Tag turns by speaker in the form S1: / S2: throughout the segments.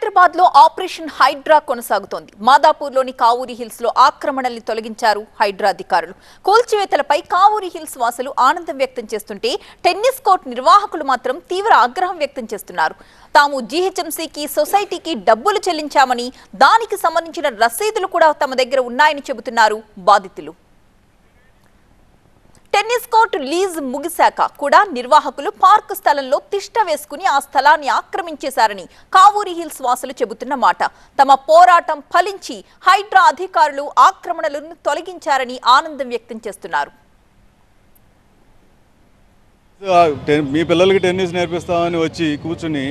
S1: హైదరాబాద్లో ఆపరేషన్ హైడ్రా కొనసాగుతోంది. మాదాపూర్లోని కావూరి హిల్స్లో ఆక్రమణల్ని తొలగించారు హైడ్రా అధికారులు. కూల్చివేతలపై కావూరి హిల్స్ వాసులు ఆనందం వ్యక్తం చేస్తుంటే టెన్నిస్ కోర్ట్ నిర్వాహకులు మాత్రం తీవ్ర ఆగ్రహం వ్యక్తం చేస్తున్నారు. తాము జీహెచ్ఎంసీకి సొసైటీకి డబ్బులు చెల్లించామని దానికి సంబంధించిన రసీదులు కూడా తమ దగ్గర ఉన్నాయని చెబుతున్నారు బాధితులు. లీజ్ ముగిశాక కూడా నిర్వాహకులు పార్క్ స్థలంలో తిష్ట వేసుకుని ఆ స్థలాన్ని ఆక్రమించేశారని కావూరి హిల్స్ వాసులు చెబుతున్న మాట. తమ పోరాటం ఫలించి హైడ్రా అధికారులు ఆక్రమణలను తొలగించారని ఆనందం వ్యక్తం చేస్తున్నారు.
S2: మీ పిల్లలకి టెన్నిస్ నేర్పిస్తామని వచ్చి కూర్చుని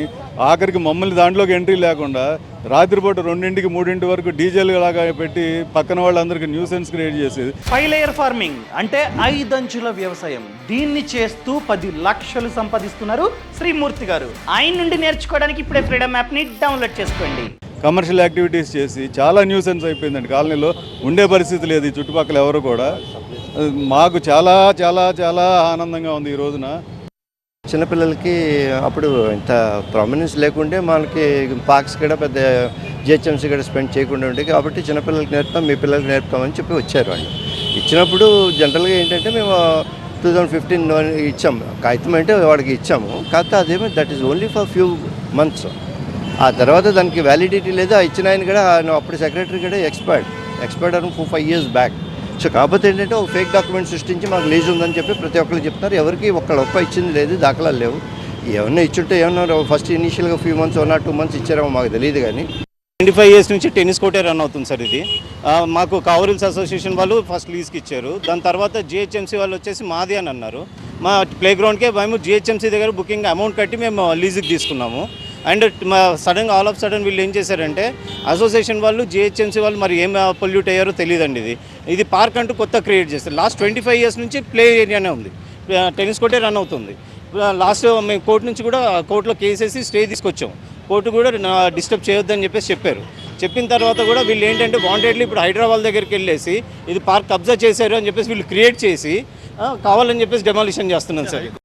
S2: ఆఖరికి మమ్మల్ని దాంట్లోకి ఎంట్రీ లేకుండా రాత్రిపూట రెండింటికి మూడింటి వరకు డీజేలు లాగా పెట్టి పక్కన వాళ్ళందరికీ న్యూసెన్స్ క్రియేట్ చేసేది.
S3: ఫైవ్ లేయర్ ఫార్మింగ్ అంటే ఐదంచుల వ్యవసాయం. దీన్ని చేస్తూ పది లక్షలు సంపాదిస్తున్నారు శ్రీమూర్తి గారు. ఆయన నుండి నేర్చుకోవడానికి ఇప్పుడే ఫ్రీడమ్ యాప్ని డౌన్లోడ్ చేసుకోండి.
S2: కమర్షియల్ యాక్టివిటీస్ చేసి చాలా న్యూసెన్స్ అయిపోయిందండి కాలనీలో. ఉండే పరిస్థితి లేదు ఈ చుట్టుపక్కల ఎవరు కూడా. మాకు చాలా చాలా చాలా ఆనందంగా ఉంది ఈ రోజున.
S4: చిన్నపిల్లలకి అప్పుడు ఇంత ప్రామినెన్స్ లేకుండే మనకి పార్క్స్ కూడా పెద్ద జిహెచ్ఎంసీ కూడా స్పెండ్ చేయకుండా ఉండే. కాబట్టి చిన్నపిల్లలకి నేర్పుతాం మీ పిల్లలకి నేర్పుతామని చెప్పి వచ్చారు వాళ్ళు. ఇచ్చినప్పుడు జనరల్గా ఏంటంటే మేము టూ థౌజండ్ ఫిఫ్టీన్ ఇచ్చాము కాగితం అంటే వాడికి ఇచ్చాము. కాకపోతే అదేమో that is only for few months ఆ తర్వాత దానికి వ్యాలిడిటీ లేదు ఆ ఇచ్చిన ఆయన కూడా అప్పుడు సెక్రటరీ కూడా ఎక్స్పైర్డ్ ఎక్స్పైర్డ్ అని four five years back so కాకపోతే ఏంటంటే ఒక ఫేక్ డాక్యుమెంట్ సృష్టించి మాకు లీజ్ ఉందని చెప్పి ప్రతి ఒక్కరు చెప్తున్నారు ఎవరికి ఒక్క ఒప్ప ఇచ్చింది లేదు దాఖలాలు లేవు. ఏమన్నా ఇచ్చుంటే ఏమన్నా ఫస్ట్ ఇనీషియల్గా few months one or two months ఇచ్చారేమో మాకు తెలియదు కానీ.
S5: ట్వంటీ ఫైవ్ ఇయర్స్ నుంచి టెన్నిస్ కోర్టే రన్ అవుతుంది సార్ ఇది. మాకు కావరిల్స్ అసోసియేషన్ వాళ్ళు ఫస్ట్ లీజ్కి ఇచ్చారు. దాని తర్వాత జిహెచ్ఎంసీ వాళ్ళు వచ్చేసి మాది అని అన్నారు. మా ప్లే గ్రౌండ్కే మేము జిహెచ్ఎంసీ దగ్గర బుకింగ్ అమౌంట్ కట్టి మేము లీజ్కి తీసుకున్నాము. అండ్ మా సడన్గా ఆల్ ఆఫ్ సడన్ వీళ్ళు ఏం చేశారంటే అసోసియేషన్ వాళ్ళు జిహెచ్ఎంసీ వాళ్ళు మరి ఏం పొల్యూట్ అయ్యారో తెలియదండి ఇది. ఇది పార్క్ అంటూ కొత్త క్రియేట్ చేస్తారు. లాస్ట్ ట్వంటీ ఫైవ్ ఇయర్స్ నుంచి ప్లే ఏరియానే ఉంది. టెన్నిస్ కోర్టే రన్ అవుతుంది. లాస్ట్ మేము కోర్టు నుంచి కూడా కోర్టులో కేసేసి స్టే తీసుకొచ్చాం. కోర్టు కూడా డిస్టర్బ్ చేయొద్దని చెప్పేసి చెప్పారు. చెప్పిన తర్వాత కూడా వీళ్ళు ఏంటంటే వాంటెడ్లీ ఇప్పుడు హైదరాబాద్ దగ్గరికి వెళ్ళేసి ఇది పార్క్ కబ్జా చేశారు అని చెప్పేసి వీళ్ళు క్రియేట్ చేసి కావాలని చెప్పేసి డెమాలిషన్ చేస్తున్నాం సార్.